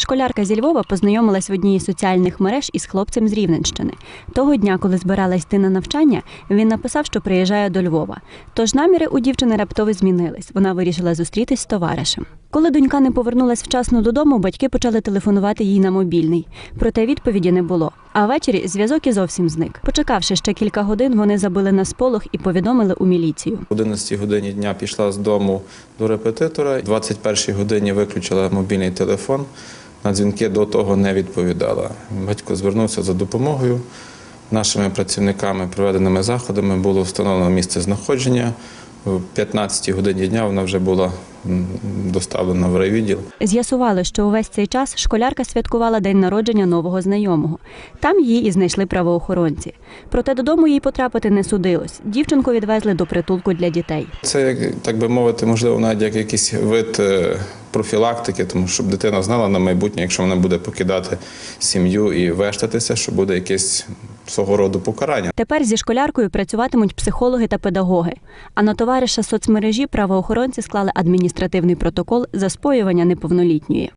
Школярка зі Львова познайомилась в одній із соціальних мереж із хлопцем з Рівненщини. Того дня, коли збиралась йти на навчання, він написав, що приїжджає до Львова. Тож наміри у дівчини раптово змінились. Вона вирішила зустрітись з товаришем. Коли донька не повернулась вчасно додому, батьки почали телефонувати їй на мобільний. Проте відповіді не було. А ввечері зв'язок і зовсім зник. Почекавши ще кілька годин, вони забили на сполох і повідомили у міліцію. В 11 годині дня пішла з дому до репетитора. В 21 годині виключила мобільний телефон. На дзвінки до того не відповідала. Батько звернувся за допомогою. Нашими працівниками, проведеними заходами було встановлено місце знаходження. В 15 годині дня вона вже була доставлена в райвідділ. З'ясували, що увесь цей час школярка святкувала день народження нового знайомого. Там її і знайшли правоохоронці. Проте додому їй потрапити не судилось. Дівчинку відвезли до притулку для дітей. Це, так би мовити, можливо, навіть як якийсь вид е, профілактики, тому щоб дитина знала на майбутнє, якщо вона буде покидати сім'ю і вештатися, що буде якесь свого роду покарання. Тепер зі школяркою працюватимуть психологи та педагоги. А на товариша соцмережі правоохоронці склали адміністративний протокол за споювання неповнолітньої.